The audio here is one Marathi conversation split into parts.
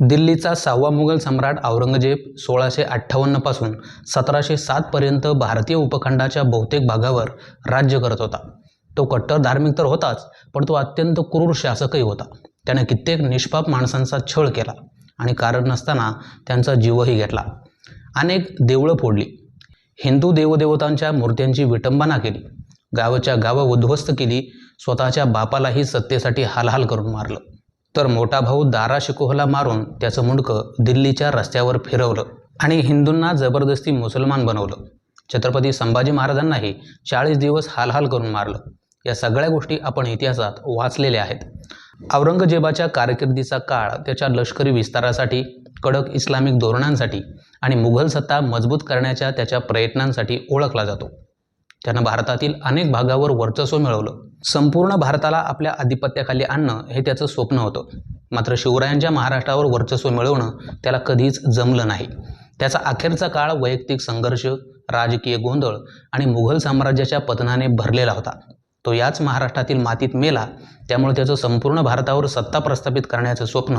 दिल्लीचा सहावा मुघल सम्राट औरंगजेब सोळाशे अठ्ठावन्नपासून सतराशे सातपर्यंत भारतीय उपखंडाच्या बहुतेक भागावर राज्य करत होता. तो कट्टर धार्मिक तर होताच पण तो अत्यंत क्रूर शासकही होता. त्याने कित्येक निष्पाप माणसांचा छळ केला आणि कारण नसताना त्यांचा जीवही घेतला. अनेक देवळं फोडली. हिंदू देवदेवतांच्या मूर्त्यांची विटंबना केली. गावाच्या गावं उद्ध्वस्त केली. स्वतःच्या बापालाही सत्तेसाठी हालहाल करून मारलं. तर मोठा भाऊ दारा शिकोहला मारून त्याचं मुंडकं दिल्लीच्या रस्त्यावर फिरवलं आणि हिंदूंना जबरदस्ती मुसलमान बनवलं. छत्रपती संभाजी महाराजांनाही चाळीस दिवस हालहाल करून मारलं. या सगळ्या गोष्टी आपण इतिहासात वाचलेल्या आहेत. औरंगजेबाच्या कारकिर्दीचा काळ त्याच्या लष्करी विस्तारासाठी कडक इस्लामिक धोरणांसाठी आणि मुघल सत्ता मजबूत करण्याच्या त्याच्या प्रयत्नांसाठी ओळखला जातो. त्यानं भारतातील अनेक भागावर वर्चस्व मिळवलं. संपूर्ण भारताला आपल्या आधिपत्याखाली आणणं हे त्याचं स्वप्न होतं. मात्र शिवरायांच्या महाराष्ट्रावर वर्चस्व मिळवणं त्याला कधीच जमलं नाही. त्याचा अखेरचा काळ वैयक्तिक संघर्ष राजकीय गोंधळ आणि मुघल साम्राज्याच्या पतनाने भरलेला होता. तो याच महाराष्ट्रातील मातीत मेला त्यामुळे त्याचं संपूर्ण भारतावर सत्ता प्रस्थापित करण्याचं स्वप्न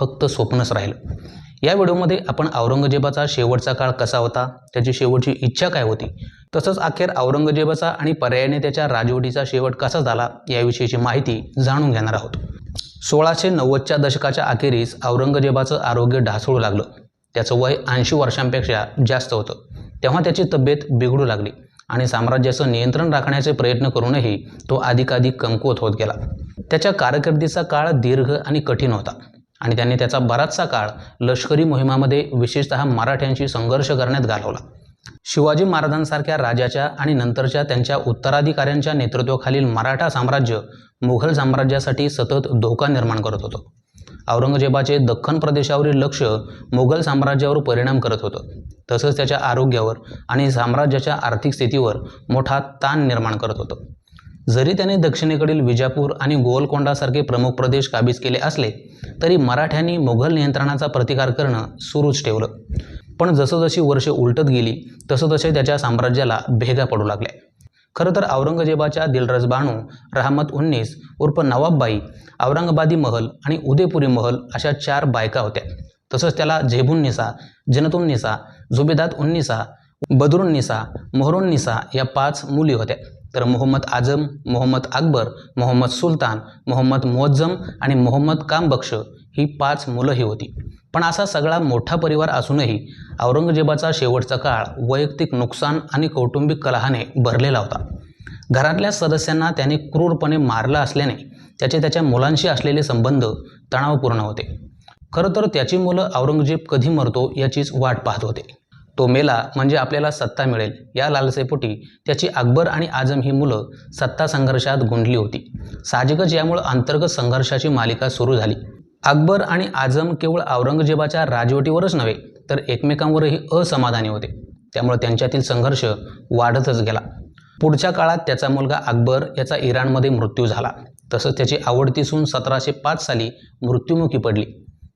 फक्त स्वप्नच राहिलं. या व्हिडिओमध्ये आपण औरंगजेबाचा शेवटचा काळ कसा होता त्याची शेवटची इच्छा काय होती तसंच अखेर औरंगजेबाचा आणि पर्यायाने त्याच्या राजवटीचा शेवट कसा झाला याविषयीची माहिती जाणून घेणार आहोत. सोळाशे नव्वदच्या दशकाच्या अखेरीस औरंगजेबाचं आरोग्य ढासळू लागलं. त्याचं वय ऐंशी वर्षांपेक्षा जास्त होतं. तेव्हा त्याची तब्येत बिघडू लागली आणि साम्राज्याचं नियंत्रण राखण्याचे प्रयत्न करूनही तो अधिकाधिक कमकुवत होत गेला. त्याच्या कारकिर्दीचा काळ दीर्घ आणि कठीण होता. आणि त्याने त्याचा बराचसा काळ लष्करी मोहिमामध्ये विशेषतः मराठ्यांशी संघर्ष करण्यात घालवला. शिवाजी महाराजांसारख्या राजाच्या आणि नंतरच्या त्यांच्या उत्तराधिकाऱ्यांच्या नेतृत्वाखालील मराठा साम्राज्य मुघल साम्राज्यासाठी सतत धोका निर्माण करत होतं. औरंगजेबाचे दख्खन प्रदेशावरील लक्ष मुघल साम्राज्यावर परिणाम करत होतं. तसंच त्याच्या आरोग्यावर आणि साम्राज्याच्या आर्थिक स्थितीवर मोठा ताण निर्माण करत होतं. जरी त्याने दक्षिणेकडील विजापूर आणि गोलकोंडासारखे प्रमुख प्रदेश काबीज केले असले तरी मराठ्यांनी मुघल नियंत्रणाचा प्रतिकार करणं सुरूच ठेवलं. पण जसं जशी वर्षे उलटत गेली तसं तसे त्याच्या साम्राज्याला भेगा पडू लागल्या. खरं तर औरंगजेबाच्या दिलरस बाणू रहमत उन्नीस उर्फ नवाबबाई औरंगाबादी महल आणि उदयपुरी महल अशा चार बायका होत्या. तसंच त्याला झेबुन्निसा जनतुन्निसा जुबेदात उन्निसा बदरुन्निसा मोहरुन्निसा या पाच मुली होत्या. तर मोहम्मद आझम मोहम्मद अकबर मोहम्मद सुलतान मोहम्मद मुअज्जम आणि मोहम्मद कामबक्ष ही पाच मुलंही होती. पण असा सगळा मोठा परिवार असूनही औरंगजेबाचा शेवटचा काळ वैयक्तिक नुकसान आणि कौटुंबिक कलहाने भरलेला होता. घरातल्या सदस्यांना त्याने क्रूरपणे मारलं असल्याने त्याचे त्याच्या मुलांशी असलेले संबंध तणावपूर्ण होते. खरं तर त्याची मुलं औरंगजेब कधी मरतो याचीच वाट पाहत होते. तो मेला म्हणजे आपल्याला सत्ता मिळेल. या लालसेपोटी त्याची अकबर आणि आझम ही मुलं सत्ता संघर्षात गुंडली होती. साहजिकच यामुळं अंतर्गत संघर्षाची मालिका सुरू झाली. अकबर आणि आझम केवळ औरंगजेबाच्या राजवटीवरच नव्हे तर एकमेकांवरही असमाधानी होते. त्यामुळे त्यांच्यातील संघर्ष वाढतच गेला. पुढच्या काळात त्याचा मुलगा अकबर याचा इराणमध्ये मृत्यू झाला. तसंच त्याची आवडती सून सतराशे पाच साली मृत्युमुखी पडली.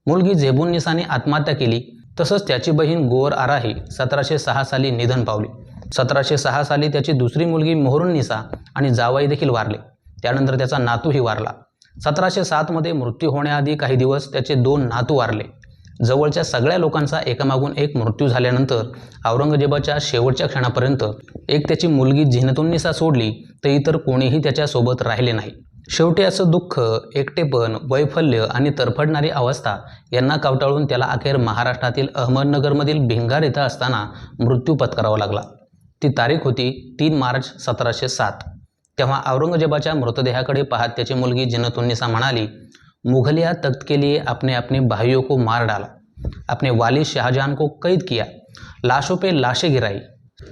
मुलगी झेबुन्निसाने आत्महत्या केली तसंच त्याची बहीण गोवर आराही सतराशे सहा साली निधन पावली. सतराशे सहा साली त्याची दुसरी मुलगी मोहरुन्निसा आणि जावाई देखील वारले. त्यानंतर त्याचा नातूही वारला. सतराशे सातमध्ये मृत्यू होण्याआधी काही दिवस त्याचे दोन नातू वारले. जवळच्या सगळ्या लोकांचा एकामागून एक मृत्यू झाल्यानंतर औरंगजेबाच्या शेवटच्या क्षणापर्यंत एक त्याची मुलगी झिनतुन्निसा सोडली तर इतर कोणीही त्याच्यासोबत राहिले नाही. शेवटी असं दुःख एकटेपण वैफल्य आणि तरफडणारी अवस्था यांना कावटाळून त्याला अखेर महाराष्ट्रातील अहमदनगरमधील भिंगार इथं असताना मृत्यू पत्करावा लागला. ती तारीख होती तीन मार्च सतराशे सात. तेव्हा औरंगजेबाच्या मृतदेहाकडे पाहत त्याची मुलगी जिनतुन्निसा म्हणाली मुघलिया तख्त के लिए आपने अपने भाइयों को मार डाला. अपने वाली शाहजहां को कैद किया. लाशों पे लाशें गिराई.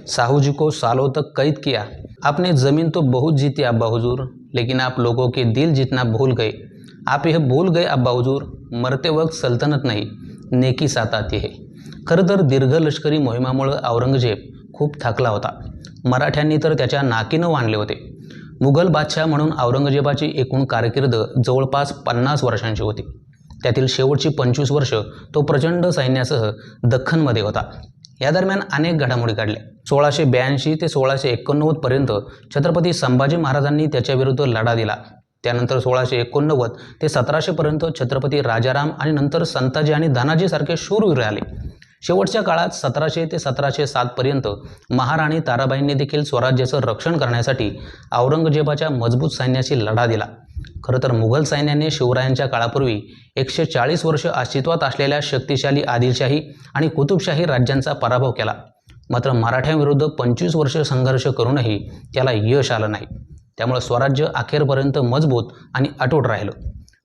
साहू जी को सालों तक कैद किया। आपने ज़मीन तो बहुत जीती अब्बा हुजूर लेकिन आप लोगों के दिल जितना भूल गए। आप यह भूल गए अब्बा हुजूर मरते वक्त सल्तनत नहीं नेकी साथ आती है। खरं तर दीर्घ लष्करी मोहिमामुळं औरंगजेब खूप थकला होता। मराठ्यांनी तर त्याच्या नाकीनं वाणले होते। मुघल बादशाह म्हणून औरंगजेबाची एकूण कारकीर्द जवळपास पन्नास वर्षांची होती. त्यातील शेवटची पंचवीस वर्ष तो प्रचंड सैन्यासह दख्खनमध्ये होता. या दरम्यान अनेक घडामोडी काढल्या. सोळाशे ब्याऐंशी ते सोळाशे एकोणनव्वदपर्यंत छत्रपती संभाजी महाराजांनी त्याच्याविरुद्ध लढा दिला. त्यानंतर सोळाशे एकोणनव्वद ते सतराशेपर्यंत छत्रपती राजाराम आणि नंतर संताजी आणि धनाजीसारखे शूरवीर आले शेवटच्या काळात सतराशे ते सतराशे सातपर्यंत महाराणी ताराबाईंनी देखील स्वराज्याचं रक्षण करण्यासाठी औरंगजेबाच्या मजबूत सैन्याशी लढा दिला. खरं तर मुघल सैन्याने शिवरायांच्या काळापूर्वी एकशे चाळीस वर्ष अस्तित्वात असलेल्या शक्तिशाली आदिलशाही आणि कुतुबशाही राज्यांचा पराभव केला. मात्र मराठ्यांविरुद्ध पंचवीस वर्ष संघर्ष करूनही त्याला यश आलं नाही. त्यामुळे स्वराज्य अखेरपर्यंत मजबूत आणि अटूट राहिलं.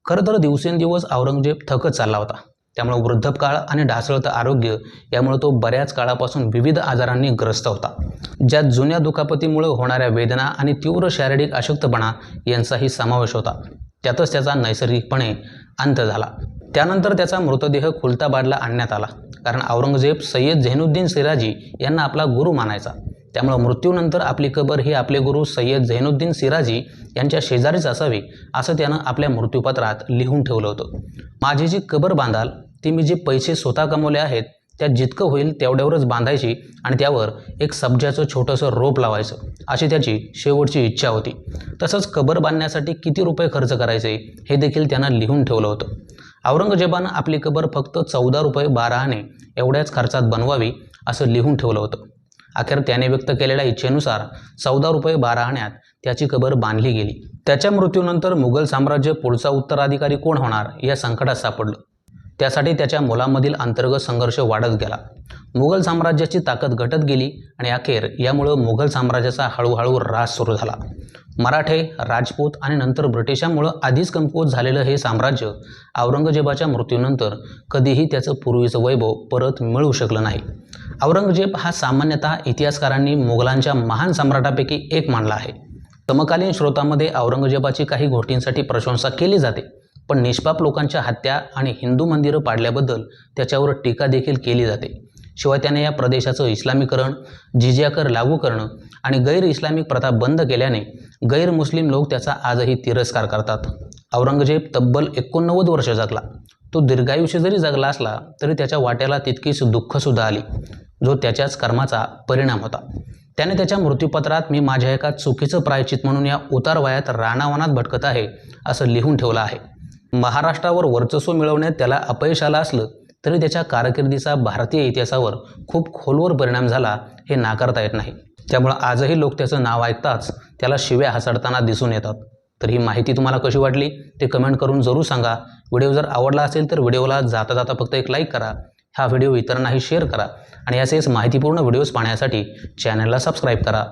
खरं तर दिवसेंदिवस औरंगजेब थकत चालला होता. त्यामुळे वृद्धपकाळ आणि ढासळतं आरोग्य यामुळे तो बऱ्याच काळापासून विविध आजारांनी ग्रस्त होता. ज्यात जुन्या दुखापतीमुळे होणाऱ्या वेदना आणि तीव्र शारीरिक अशक्तपणा यांचाही समावेश होता. त्यातच त्याचा नैसर्गिकपणे अंत झाला. त्यानंतर त्याचा मृतदेह खुलताबादला आणण्यात आला. कारण औरंगजेब सय्यद झैनुद्दीन सिराजी यांना आपला गुरु मानायचा. त्यामुळे मृत्यूनंतर आपली कबर ही आपले गुरु सय्यद झैनुद्दीन सिराजी यांच्या शेजारीच असावी असं त्यानं आपल्या मृत्यूपत्रात लिहून ठेवलं होतं. माझी जी कबर बांधाल ती मी जे पैसे स्वतः कमवले आहेत त्या जितकं होईल तेवढ्यावरच बांधायची आणि त्यावर एक सब्जाचं छोटंसं रोप लावायचं अशी त्याची शेवटची इच्छा होती. तसंच कबर बांधण्यासाठी किती रुपये खर्च करायचे हे देखील त्यानं लिहून ठेवलं होतं. औरंगजेबानं आपली कबर फक्त चौदा रुपये बारा आणे एवढ्याच खर्चात बनवावी असं लिहून ठेवलं होतं. अखेर त्याने व्यक्त केलेल्या इच्छेनुसार चौदा रुपये बारा आण्यात त्याची कबर बांधली गेली. त्याच्या मृत्यूनंतर मुघल साम्राज्य पुढचा उत्तराधिकारी कोण होणार या संकटात सापडलं. त्यासाठी त्याच्या मुलांमधील अंतर्गत संघर्ष वाढत गेला. मुघल साम्राज्याची ताकद घटत गेली आणि अखेर यामुळं मुघल साम्राज्याचा हळूहळू ऱ्हास सुरू झाला. मराठे राजपूत आणि नंतर ब्रिटिशांमुळं आधीच कमकुवत झालेलं हे साम्राज्य औरंगजेबाच्या मृत्यूनंतर कधीही त्याचं पूर्वीचं वैभव परत मिळू शकलं नाही. औरंगजेब हा सामान्यतः इतिहासकारांनी मुघलांच्या महान सम्राटापैकी एक मानला आहे. समकालीन स्रोतामध्ये औरंगजेबाची काही गोष्टींसाठी प्रशंसा केली जाते. पण निष्पाप लोकांच्या हत्या आणि हिंदू मंदिरं पाडल्याबद्दल त्याच्यावर टीका देखील केली जाते. शिवाय त्याने या प्रदेशाचं इस्लामीकरण जिजिया कर लागू करणं आणि गैर इस्लामिक प्रथा बंद केल्याने गैर मुस्लिम लोक त्याचा आजही तिरस्कार करतात. औरंगजेब तब्बल एकोणनव्वद वर्ष जगला. तो दीर्घायुष्य जरी जगला असला तरी त्याच्या वाट्याला तितकीच दुःखसुद्धा आली जो त्याच्याच कर्माचा परिणाम होता. त्याने त्याच्या मृत्यूपत्रात मी माझ्या एका चुकीचं प्रायचित म्हणून या उतार वयात भटकत आहे असं लिहून ठेवलं आहे. महाराष्ट्रावर वर्चस्व मिळवण्यात त्याला अपयश आलं असलं तरी त्याच्या कारकिर्दीचा भारतीय इतिहासावर खूप खोलवर परिणाम झाला हे नाकारता येत नाही. त्यामुळं आजही लोक त्याचं नाव ऐकताच त्याला शिव्या हसडताना दिसून येतात. तर ही माहिती तुम्हाला कशी वाटली ते कमेंट करून जरूर सांगा. व्हिडिओ जर आवडला असेल तर व्हिडिओला जाता जाता फक्त एक लाईक करा. हा व्हिडिओ इतरांनाही शेअर करा. आणि असेच माहितीपूर्ण व्हिडिओज पाहण्यासाठी चॅनलला सबस्क्राईब करा.